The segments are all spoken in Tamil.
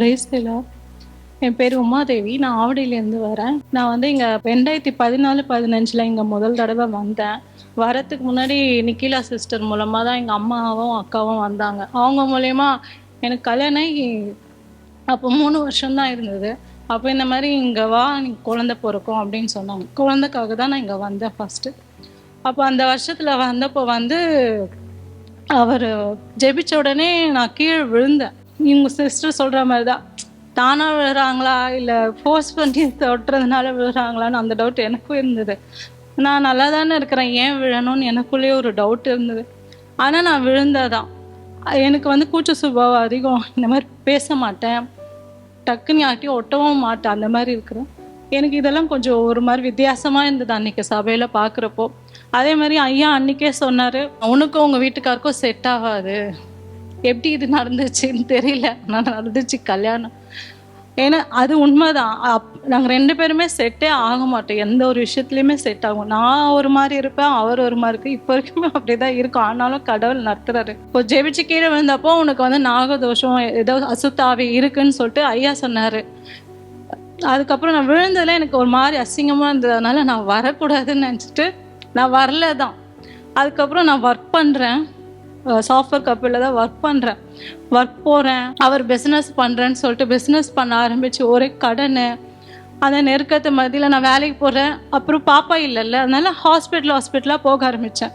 பிரேஸ்லா என் பேர் உமாதேவி. நான் ஆவடியிலேருந்து வரேன். நான் வந்து இங்கே ரெண்டாயிரத்தி பதினாலு பதினஞ்சில் இங்கே முதல் தடவை வந்தேன். வரத்துக்கு முன்னாடி நிக்கிலா சிஸ்டர் மூலமாக தான் எங்கள் அம்மாவும் அக்காவும் வந்தாங்க. அவங்க மூலயமா எனக்கு கல்யாணம் அப்போ மூணு வருஷம்தான் இருந்தது. அப்போ இந்த மாதிரி இங்கே வா நீ குழந்தை பிறக்கும் அப்படின்னு சொன்னாங்க. குழந்தைக்காக தான் நான் இங்கே வந்தேன் ஃபஸ்ட்டு அப்போ அந்த வருஷத்தில் வந்தப்போ வந்து அவர் ஜெபிச்ச உடனே நான் கீழே விழுந்தேன். இவங்க சிஸ்டர் சொல்கிற மாதிரி தான் தானாக விழுறாங்களா? இல்லை ஃபோர்ஸ் பண்ணி தொட்டுறதுனால விழுறாங்களான்னு அந்த டவுட் எனக்கும் இருந்தது. நான் நல்லா தானே இருக்கிறேன். ஏன் விழணும்னு எனக்குள்ளேயே ஒரு டவுட் இருந்தது. ஆனால் நான் விழுந்தாதான் எனக்கு வந்து கூச்ச சுபாவம் அதிகம். இந்த மாதிரி பேச மாட்டேன். டக்குன்னு யார்ட்டையும் ஒட்டவும் மாட்டேன். அந்த மாதிரி இருக்கிறேன். எனக்கு இதெல்லாம் கொஞ்சம் ஒரு மாதிரி வித்தியாசமாக இருந்தது அன்னைக்கு சபையில் பார்க்குறப்போ அதே மாதிரி ஐயா அன்னைக்கே சொன்னார் உனக்கும் உங்கள் வீட்டுக்காருக்கும் செட் ஆகாது. எப்படி இது நடந்துச்சுன்னு தெரியல. ஆனால் நடந்துச்சு கல்யாணம். ஏன்னா அது உண்மைதான். அப் நாங்கள் ரெண்டு பேருமே செட்டே ஆக மாட்டோம். எந்த ஒரு விஷயத்துலையுமே செட் ஆகும். நான் ஒரு மாதிரி இருப்பேன் அவர் ஒரு மாதிரி இருக்கு. இப்போ வரைக்குமே அப்படிதான் இருக்கும். ஆனாலும் கடவுள் நடத்துறாரு. இப்போ ஜெபிச்சு கீழே விழுந்தப்போ உனக்கு வந்து நாகதோஷம் ஏதோ அசுத்தாவி இருக்குன்னு சொல்லிட்டு ஐயா சொன்னார். அதுக்கப்புறம் நான் விழுந்ததில் எனக்கு ஒரு மாதிரி அசிங்கமாக இருந்ததுனால நான் வரக்கூடாதுன்னு நினச்சிட்டு நான் வரல தான் அதுக்கப்புறம் நான் ஒர்க் பண்ணுறேன் சாஃப்ட்வேர் கம்பெனியில் தான் ஒர்க் பண்ணுறேன் ஒர்க் போகிறேன் அவர் பிஸ்னஸ் பண்ணுறேன்னு சொல்லிட்டு பிஸ்னஸ் பண்ண ஆரம்பிச்சு ஒரே கடன் அந்த நெருக்கத்து மதியில் நான் வேலைக்கு போகிறேன் அப்புறம் பாப்பா இல்லைல்ல அதனால் ஹாஸ்பிட்டல் ஹாஸ்பிட்டலாக போக ஆரம்பித்தேன்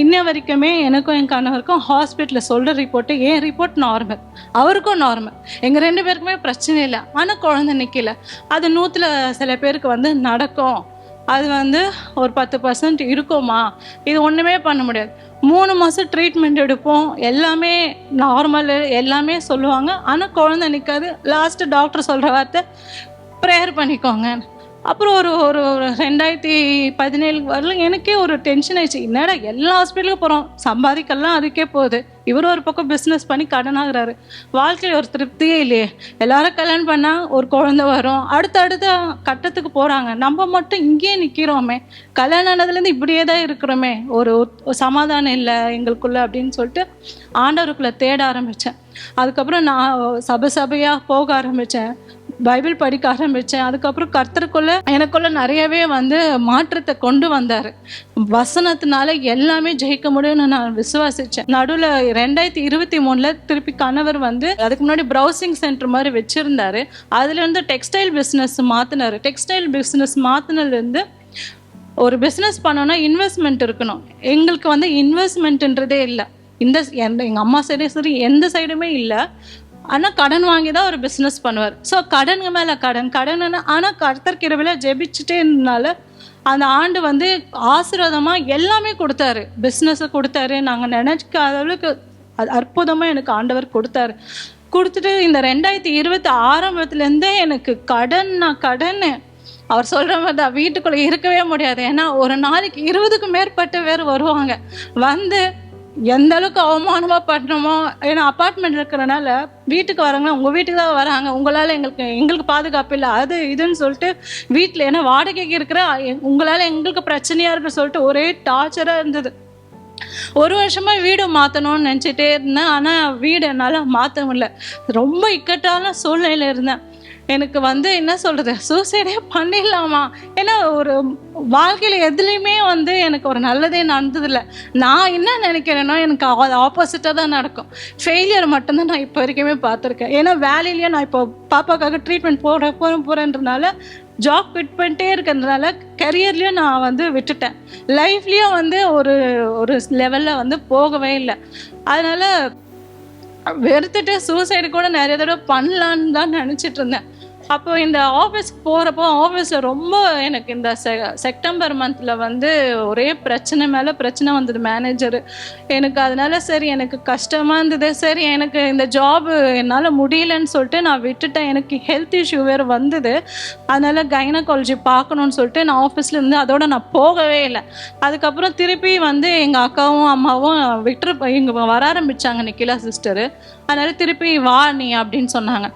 இன்ன வரைக்குமே எனக்கும் என் கணவருக்கும் ஹாஸ்பிட்டலில் சொல்கிற ரிப்போர்ட்டு என் ரிப்போர்ட் நார்மல் அவருக்கும் நார்மல் எங்கள் ரெண்டு பேருக்குமே பிரச்சனை இல்லை. ஆனால் குழந்தை நிற்கல அது நூற்றில் சில பேருக்கு வந்து நடக்கும். அது வந்து ஒரு பத்து பர்சன்ட் இருக்குமா? இது ஒன்றுமே பண்ண முடியாது. மூணு மாதம் ட்ரீட்மெண்ட் எடுப்போம். எல்லாமே நார்மலு எல்லாமே சொல்லுவாங்க. ஆனால் குழந்தை நிற்காது லாஸ்ட்டு டாக்டர் சொல்கிற வார்த்தை ப்ரேயர் பண்ணிக்கோங்க. அப்புறம் ஒரு ஒரு ஒரு ரெண்டாயிரத்தி பதினேழுக்கு வரல எனக்கே ஒரு டென்ஷன் ஆயிடுச்சு. என்னடா எல்லா ஹாஸ்பிட்டலுக்கும் போகிறோம் சம்பாதிக்கலாம் அதுக்கே போகுது. இவர் ஒரு பக்கம் பிஸ்னஸ் பண்ணி கடனாகிறாரு. வாழ்க்கையில் ஒரு திருப்தியே இல்லையே. எல்லாரும் கல்யாணம் பண்ணால் ஒரு குழந்தை வரும். அடுத்தடுத்த கட்டத்துக்கு போகிறாங்க நம்ம மட்டும் இங்கேயே நிற்கிறோமே கல்யாணம் ஆனதுலேருந்து இப்படியே தான் இருக்கிறோமே. ஒரு ஒரு சமாதானம் இல்லை எங்களுக்குள்ள அப்படின்னு சொல்லிட்டு ஆண்டவருக்குள்ளே தேட ஆரம்பித்தேன் அதுக்கப்புறம் நான் சபை சபையாக போக ஆரம்பித்தேன் பைபிள் படிக்க ஆரம்பித்தேன் அதுக்கப்புறம் கர்த்தருக்குள்ள எனக்குள்ள நிறையவே வந்து மாற்றத்தை கொண்டு வந்தார். வசனத்தினால எல்லாமே ஜெயிக்க முடியும்னு நான் விசுவாசித்தேன் நடுவில் ரெண்டாயிரத்தி இருபத்தி மூணில் திருப்பி கணவர் வந்து அதுக்கு முன்னாடி ப்ரௌசிங் சென்டர் மாதிரி வச்சுருந்தாரு. அதுலேருந்து டெக்ஸ்டைல் பிஸ்னஸ் மாற்றினார் டெக்ஸ்டைல் பிஸ்னஸ் மாற்றினதுலேருந்து ஒரு பிஸ்னஸ் பண்ணோன்னா இன்வெஸ்ட்மெண்ட் இருக்கணும். எங்களுக்கு வந்து இன்வெஸ்ட்மெண்ட்ன்றதே இல்லை. இந்த எங்கள் அம்மா சைடும் சரி எந்த சைடுமே இல்லை. ஆனால் கடன் வாங்கி தான் ஒரு பிஸ்னஸ் பண்ணுவார். ஸோ கடனுங்க மேலே கடன் கடன் ஆனால் கர்த்தர் கிருவில ஜெபிச்சுட்டே இருந்தனால அந்த ஆண்டு வந்து ஆசீர்வாதமாக எல்லாமே கொடுத்தாரு. பிஸ்னஸை கொடுத்தாரு. நாங்கள் நினைக்காத அளவுக்கு அது அற்புதமாக எனக்கு ஆண்டவர் கொடுத்தாரு. கொடுத்துட்டு இந்த ரெண்டாயிரத்தி இருபத்தி ஆரம்பத்துலேருந்தே எனக்கு கடன் நான் கடன் அவர் சொல்கிற மாதிரி தான் வீட்டுக்குள்ளே இருக்கவே முடியாது. ஏன்னா ஒரு நாளைக்கு இருபதுக்கு மேற்பட்ட பேர் வருவாங்க. வந்து எந்த அளவுக்கு அவமானமாக பண்ணணுமோ ஏன்னா அப்பார்ட்மெண்ட் இருக்கிறனால வீட்டுக்கு வரவங்க உங்கள் வீட்டுக்கு தான் வராங்க. உங்களால் எங்களுக்கு எங்களுக்கு பாதுகாப்பு இல்லை. அது இதுன்னு சொல்லிட்டு வீட்டில் ஏன்னா வாடகைக்கு இருக்கிற உங்களால் எங்களுக்கு பிரச்சனையாக இருக்குன்னு சொல்லிட்டு ஒரே டார்ச்சராக இருந்தது. ஒரு வருஷமா வீடு மாற்றணும்னு நினச்சிட்டே இருந்தேன். ஆனால் வீடு என்னால் மாற்ற முடியல. ரொம்ப இக்கட்டான சூழ்நிலையில் இருந்தேன். எனக்கு வந்து என்ன சொல்கிறது சூசைடே பண்ணிடலாமா? ஏன்னா ஒரு வாழ்க்கையில் எதுலேயுமே வந்து எனக்கு ஒரு நல்லதே நடந்ததில்லை. நான் என்ன நினைக்கிறேனோ எனக்கு அது ஆப்போசிட்டாக தான் நடக்கும். ஃபெயிலியர் மட்டும்தான் நான் இப்போ வரைக்குமே பார்த்துருக்கேன். ஏன்னா வேலையிலேயே நான் இப்போ பாப்பாக்காக ட்ரீட்மெண்ட் போட போகிறேன் போகிறேன்றனால ஜாப் குவிட் பண்ணிட்டே இருக்கிறதுனால கரியர்லேயும் நான் வந்து விட்டுட்டேன். லைஃப்லேயும் வந்து ஒரு ஒரு லெவலில் வந்து போகவே இல்லை. அதனால் வெறுத்துட்டு சூசைடு கூட நிறைய தடவை பண்ணலான்னு தான் நினச்சிட்டு இருந்தேன். அப்போ இந்த ஆஃபீஸ்க்கு போகிறப்போ ஆஃபீஸில் ரொம்ப எனக்கு இந்த செ செப்டம்பர் மந்தில் வந்து ஒரே பிரச்சனை மேலே பிரச்சனை வந்தது மேனேஜரு எனக்கு அதனால சரி எனக்கு கஷ்டமாக இருந்தது. சரி எனக்கு இந்த ஜாபு என்னால் முடியலன்னு சொல்லிட்டு நான் விட்டுட்டேன். எனக்கு ஹெல்த் இஷ்யூ வேறு வந்தது. அதனால் கைனகாலஜி பார்க்கணுன்னு சொல்லிட்டு நான் ஆஃபீஸ்லேருந்து அதோட நான் போகவே இல்லை. அதுக்கப்புறம் திருப்பி வந்து எங்கள் அக்காவும் அம்மாவும் விட்டுரு இங்கே வர ஆரம்பித்தாங்க நிக்கிலா சிஸ்டரு அதனால் திருப்பி வா நீ அப்படின்னு சொன்னாங்க.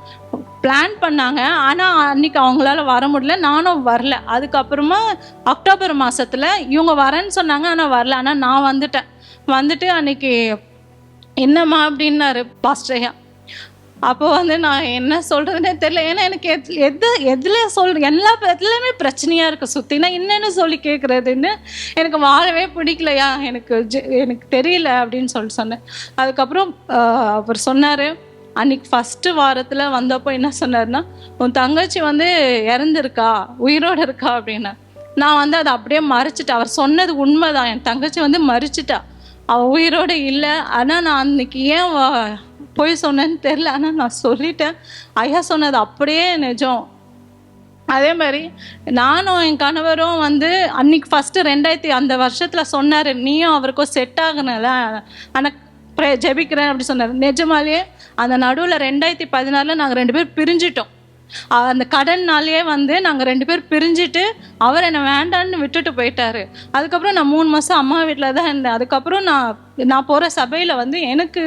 பிளான் பண்ணாங்க. ஆனால் அன்னைக்கு அவங்களால வர முடியல. நானும் வரல. அதுக்கப்புறமா அக்டோபர் மாதத்தில் இவங்க வரேன்னு சொன்னாங்க. ஆனால் வரல. ஆனால் நான் வந்துட்டேன். வந்துட்டு அன்னைக்கு என்னம்மா அப்படின்னாரு பாஸ்டரையா அப்போ வந்து நான் என்ன சொல்கிறதுனே தெரியல. ஏன்னா எனக்கு எத் எது எதில் சொல் எல்லா எதுலையுமே பிரச்சனையாக இருக்குது சுற்றினா நான் சொல்லி கேட்குறதுன்னு எனக்கு வாழவே பிடிக்கலையா? எனக்கு ஜெ- எனக்கு தெரியல அப்படின்னு சொல்லி சொன்னேன். அதுக்கப்புறம் அவர் சொன்னார் அன்னைக்கு ஃபஸ்ட்டு வாரத்தில் வந்தப்போ என்ன சொன்னார்னா உன் தங்கச்சி வந்து இறந்துருக்கா உயிரோடு இருக்கா? அப்படின்னா. நான் வந்து அதை அப்படியே மறைச்சிட்டேன். அவர் சொன்னது உண்மைதான். என் தங்கச்சி வந்து மறிச்சிட்டா. அவள் உயிரோடு இல்லை. ஆனால் நான் அன்னைக்கு ஏன் போய் சொன்னேன்னு தெரில ஆனால் நான் சொல்லிட்டேன். ஐயா சொன்னது அப்படியே நிஜம். அதே மாதிரி நானும் என் கணவரும் வந்து அன்னைக்கு ஃபஸ்ட்டு ரெண்டாயிரத்தி அந்த வருஷத்தில் சொன்னார் நீயும் அவருக்கும் செட் ஆகணும்ல ஆனால் ப்ரே ஜெபிக்கிறேன் அப்படி சொன்னார். நிஜமாலேயே அந்த நடுவில் ரெண்டாயிரத்தி பதினாறில் நாங்கள் ரெண்டு பேர் பிரிஞ்சிட்டோம். அந்த கடன்னாலேயே வந்து நாங்கள் ரெண்டு பேர் பிரிஞ்சுட்டு அவர் என்னை வேண்டான்னு விட்டுட்டு போயிட்டாரு. அதுக்கப்புறம் நான் மூணு மாதம் அம்மா வீட்டில் தான் இருந்தேன். அதுக்கப்புறம் நான் நான் போகிற சபையில் வந்து எனக்கு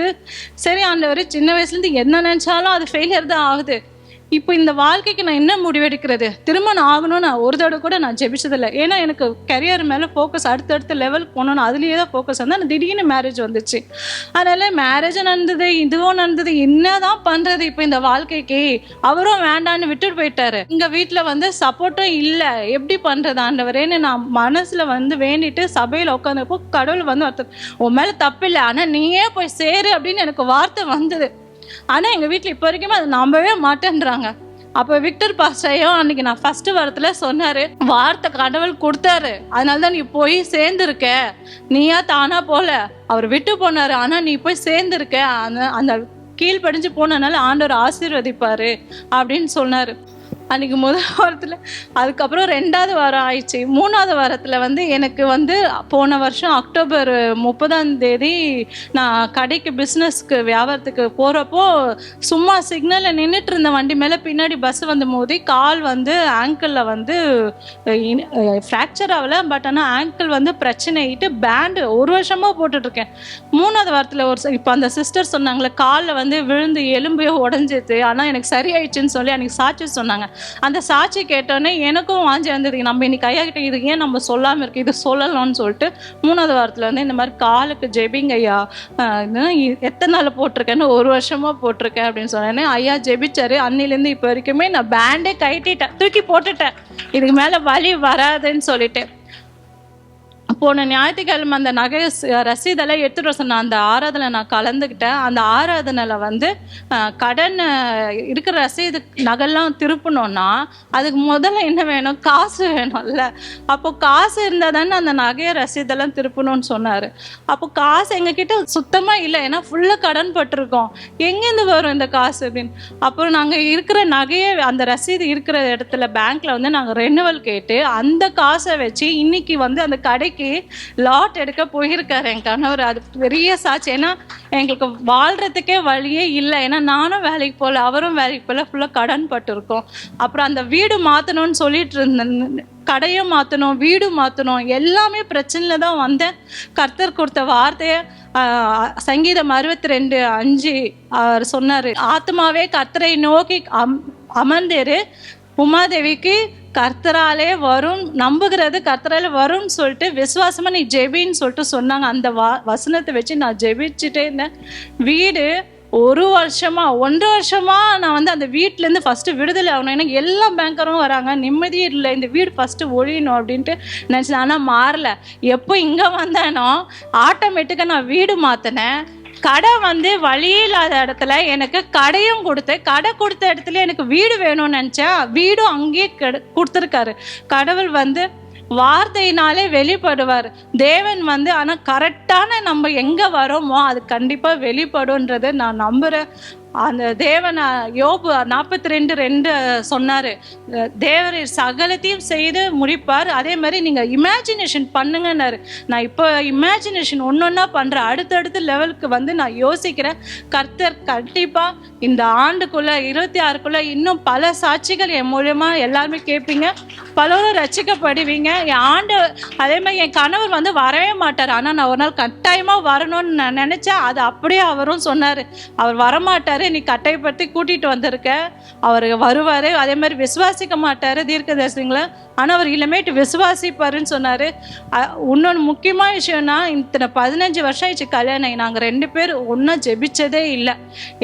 சரி ஆண்டவர் சின்ன வயசுலேருந்து என்ன நினச்சாலும் அது ஃபெயிலியர் தான் ஆகுது. இப்போ இந்த வாழ்க்கைக்கு நான் என்ன முடிவெடுக்கிறது? திருமணம் ஆகணும்னு நான் ஒரு தடவை கூட நான் ஜெபிச்சதில்லை. ஏன்னா எனக்கு கரியர் மேலே ஃபோக்கஸ் அடுத்தடுத்த லெவலுக்கு போகணும்னு அதுலேயே தான் ஃபோக்கஸ் வந்து ஆனால் திடீர்னு மேரேஜ் வந்துச்சு. அதனால மேரேஜும் நடந்தது இதுவும் நடந்தது என்ன தான் பண்ணுறது இப்போ இந்த வாழ்க்கைக்கு? அவரும் வேண்டான்னு விட்டுட்டு போயிட்டாரு. எங்கள் வீட்டில் வந்து சப்போர்ட்டும் இல்லை. எப்படி பண்ணுறது ஆண்டவரேன்னு நான் மனசில் வந்து வேண்டிட்டு சபையில் உட்காந்தப்போ கடவுள் வந்து ஒருத்தர் உன் மேலே தப்பில்லை ஆனால் நீயே போய் சேரு அப்படின்னு எனக்கு வார்த்தை வந்தது. ஆனால் எங்கள் வீட்டில் இப்போ வரைக்குமே அதை நம்பவே மாட்டேன்றாங்க. அப்போ விக்டர் பாஸ்டையும் அன்னைக்கு நான் ஃபர்ஸ்ட் வாரத்தில் சொன்னார் வார்த்தை கடவுள் கொடுத்தாரு. அதனால தான் நீ போய் சேர்ந்துருக்க. நீயா தானா போல. அவர் விட்டு போனாரு ஆனால் நீ போய் சேர்ந்துருக்க. அந்த அந்த கீழ்ப்படிஞ்சு போனனால ஆண்டவர் ஆசீர்வதிப்பாரு. அப்படின்னு சொன்னார். அன்றைக்கி முதல் வாரத்தில் அதுக்கப்புறம் ரெண்டாவது வாரம் ஆயிடுச்சு. மூணாவது வாரத்தில் வந்து எனக்கு வந்து போன வருஷம் அக்டோபர் முப்பதாம் தேதி நான் கடைக்கு பிஸ்னஸ்க்கு வியாபாரத்துக்கு போகிறப்போ சும்மா சிக்னலில் நின்றுட்டு இருந்த வண்டி மேலே பின்னாடி பஸ் வந்து மோதி கால் வந்து ஆங்கிளில் வந்து ஃப்ராக்சர் ஆகலை. பட் ஆனால் ஆங்கிள் வந்து பிரச்சனையிட்டு பேண்டு ஒரு வருஷமாக போட்டுட்ருக்கேன் மூணாவது வாரத்தில் ஒரு இப்போ அந்த சிஸ்டர் சொன்னாங்களே காலில் வந்து விழுந்து எலும்பே உடஞ்சிது. ஆனால் எனக்கு சரியாயிடுச்சுன்னு சொல்லி அன்றைக்கி சாட்சி சொன்னாங்க. அந்த சாட்சி கேட்டோன்னே எனக்கும் வாஞ்சி வந்தது. நம்ம இன்னைக்கு ஐயா கிட்ட இது ஏன் நம்ம சொல்லாமல் இருக்கு? இது சொல்லலாம்னு சொல்லிட்டு மூணாவது வாரத்தில் வந்து இந்த மாதிரி காலுக்கு ஜெபிங்க ஐயா. எத்தனை நாள் போட்டிருக்கேன்னு ஒரு வருஷமாக போட்டிருக்கேன் அப்படின்னு சொன்னேன் ஐயா ஜெபிச்சாரு. அன்னிலேருந்து இப்போ வரைக்குமே நான் பேண்டே கட்டிட்டேன் தூக்கி போட்டுட்டேன். இதுக்கு மேலே வலி வராதுன்னு சொல்லிட்டு. போன ஞாயிற்றுக்கிழமை அந்த நகை ரசீதெல்லாம் எடுத்துட்டு சொன்னேன் சொன்ன அந்த ஆராதனை நான் கலந்துக்கிட்டேன். அந்த ஆராதனையில் வந்து கடன் இருக்கிற ரசீது நகைலாம் திருப்பணும்னா அதுக்கு முதல்ல என்ன வேணும்? காசு வேணும்ல. அப்போ காசு இருந்தால் தானே அந்த நகையை ரசீதெல்லாம் திருப்பணும்னு சொன்னார். அப்போ காசு எங்ககிட்ட சுத்தமாக இல்லை. ஏன்னா ஃபுல்லாக கடன் பட்டிருக்கோம். எங்கேருந்து வரும் இந்த காசு அப்படின்னு? அப்புறம் நாங்கள் இருக்கிற நகையை அந்த ரசீது இருக்கிற இடத்துல பேங்க்கில் வந்து நாங்கள் ரெனுவல் கேட்டு அந்த காசை வச்சு இன்னைக்கு வந்து அந்த கடைக்கு லாட் எடுக்க போயிருக்காரு என் கணவர். அது பெரிய சாட்சி. ஏன்னா எங்களுக்கு வாழ்றதுக்கே வழியே இல்லை. ஏன்னா நானும் வேலைக்கு போகல அவரும் வேலைக்கு போகல. ஃபுல்லாக கடன் பட்டிருக்கோம். அப்புறம் அந்த வீடு மாற்றணும்னு சொல்லிட்டு இருந்தேன் கடையை மாற்றணும் வீடு மாற்றணும் எல்லாமே பிரச்சனையில தான் வந்தேன். கர்த்தர் கொடுத்த வார்த்தையை சங்கீதம் அறுபத்தி ரெண்டு அஞ்சு அவர் சொன்னார். ஆத்மாவே கர்த்தரை நோக்கி அம் அமர்ந்தேரு. உமாதேவிக்கு கர்த்தராலே வரும் நம்புகிறது கர்த்தராலே வரும்னு சொல்லிட்டு விசுவாசமா நீ ஜெபின்னு சொல்லிட்டு சொன்னாங்க. அந்த வா வசனத்தை வச்சு நான் ஜெபிச்சுட்டே இருந்தேன். வீடு ஒரு வருஷமா ஒன்றரை வருஷமா நான் வந்து அந்த வீட்ல இருந்து ஃபர்ஸ்ட் விடுதலை ஆகணும். எனக்கு எல்லா பேங்கரும் வராங்க. நிம்மதியே இல்லை. இந்த வீடு ஃபர்ஸ்ட் ஒழியணும் அப்படின்ட்டு நினச்சேன். ஆனால் மாறல. எப்போ இங்கே வந்தேனோ ஆட்டோமேட்டிக்காக நான் வீடு மாற்றினேன் கடை வந்து வழி இல்லாத இடத்துல எனக்கு கடையும் கொடுத்து கடை கொடுத்த இடத்துல எனக்கு வீடு வேணும்னு நினச்சேன் வீடும் அங்கேயே கெடு கொடுத்துருக்காரு. கடவுள் வந்து வார்த்தையினாலே வெளிப்படுவார். தேவன் வந்து ஆனால் கரெக்டான நம்ம எங்கே வரோமோ அது கண்டிப்பாக வெளிப்படும்ன்றதை நான் நம்புகிறேன் அந்த தேவன் யோபு நாற்பத்தி ரெண்டு ரெண்டு சொன்னார் தேவர் சகலத்தையும் செய்து முடிப்பார். அதே மாதிரி நீங்கள் இமேஜினேஷன் பண்ணுங்கன்னாரு. நான் இப்போ இமேஜினேஷன் ஒன்று ஒன்றா பண்ணுறேன் அடுத்தடுத்த லெவலுக்கு வந்து நான் யோசிக்கிறேன். கர்த்தர் கண்டிப்பாக இந்த ஆண்டுக்குள்ளே இருபத்தி ஆறுக்குள்ளே இன்னும் பல சாட்சிகள் என் மூலியமா எல்லாருமே கேட்பீங்க. பலரும் ரசிக்கப்படுவீங்க. என் ஆண்டு அதே மாதிரி என் கணவர் வந்து வரவே மாட்டார். ஆனால் நான் ஒரு நாள் கட்டாயமாக வரணும்னு நான் நினச்சேன். அது அப்படியே அவரும் சொன்னார். அவர் வரமாட்டார். சொன்னார் நீ கட்டாயப்படுத்தி கூட்டிகிட்டு வந்திருக்க. அவர் வருவார். அதே மாதிரி விசுவாசிக்க மாட்டார் தீர்க்கதரிசிங்களை. ஆனால் அவர் இளமேட்டு விசுவாசிப்பாருன்னு சொன்னார். இன்னொன்று முக்கியமான விஷயம்னா இத்தனை பதினஞ்சு வருஷம் ஆயிடுச்சு கல்யாணம் நாங்கள் ரெண்டு பேர் ஒன்றும் ஜெபிச்சதே இல்லை.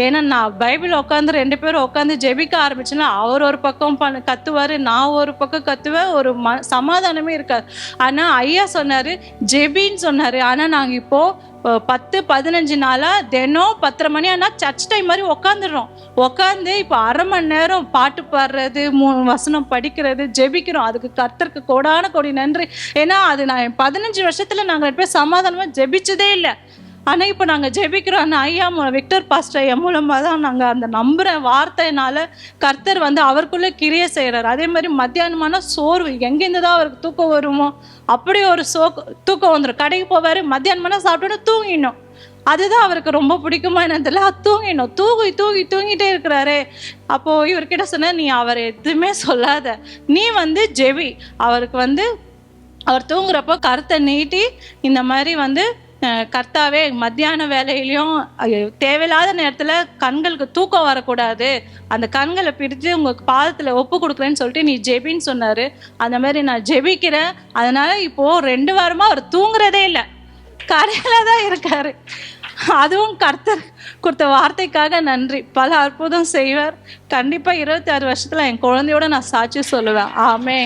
ஏன்னா நான் பைபிள் உட்காந்து ரெண்டு பேரும் உட்காந்து ஜெபிக்க ஆரம்பிச்சுன்னா அவர் ஒரு பக்கம் பண்ண கத்துவார் நான் ஒரு பக்கம் கத்துவேன். ஒரு ம சமாதானமே இருக்காது. ஆனால் ஐயா சொன்னார் ஜெபின்னு சொன்னார். ஆனால் நாங்கள் இப்போது பத்து பதினஞ்சு நாளாக தினம் பத்தரை மணி ஆனால் சர்ச் டைம் மாதிரி உக்காந்துடுறோம். உக்காந்து இப்போ அரை மணி நேரம் பாட்டு பாடுறது மூணு வசனம் படிக்கிறது ஜெபிக்கிறோம். அதுக்கு கர்த்தருக்கு கோடான கோடி நன்றி. ஏன்னா அது நான் பதினஞ்சு வருஷத்தில் நாங்கள் ரெண்டு பேர் சமாதானமாக ஜெபிச்சதே இல்லை. ஆனால் இப்போ நாங்கள் ஜெபிக்கிறோம். அந்த ஐயா மூலம் விக்டர் பாஸ்டர் ஐயா மூலமாக தான் நாங்கள் அந்த நம்புகிற வார்த்தையினால கர்த்தர் வந்து அவருக்குள்ளே கிரிய செய்கிறார் அதே மாதிரி மத்தியானமான சோர்வு எங்கேருந்து தான் அவருக்கு தூக்கம் வருமோ அப்படி ஒரு சோ தூக்கம் வந்துடும் கடைக்கு போவார் மத்தியானமான சாப்பிட்டுட்டு தூங்கிடணும். அதுதான் அவருக்கு ரொம்ப பிடிக்குமா என்னதில்ல தூங்கிடணும். தூங்கி தூங்கி தூங்கிட்டே இருக்கிறாரே. அப்போது இவர்கிட்ட சொன்ன நீ அவர் எதுவுமே சொல்லாத. நீ வந்து ஜெபி. அவருக்கு வந்து அவர் தூங்குறப்போ கருத்தை நீட்டி இந்த மாதிரி வந்து கர்த்தாவே மத்தியான வேலையிலையும் தேவையில்லாத நேரத்தில் கண்களுக்கு தூக்கம் வரக்கூடாது. அந்த கண்களை பிரித்து உங்கள் பாதத்தில் ஒப்பு கொடுக்குறேன்னு சொல்லிட்டு நீ ஜெபின்னு சொன்னார். அந்த மாதிரி நான் ஜெபிக்கிறேன். அதனால் இப்போது ரெண்டு வாரமாக அவர் தூங்குறதே இல்லை. கரையில் தான் இருக்கார். அதுவும் கர்த்தர் கொடுத்த வார்த்தைக்காக நன்றி. பல அற்புதம் செய்வார். கண்டிப்பாக இருபத்தி ஆறு வருஷத்தில் என் குழந்தையோட நான் சாட்சி சொல்லுவேன். ஆமே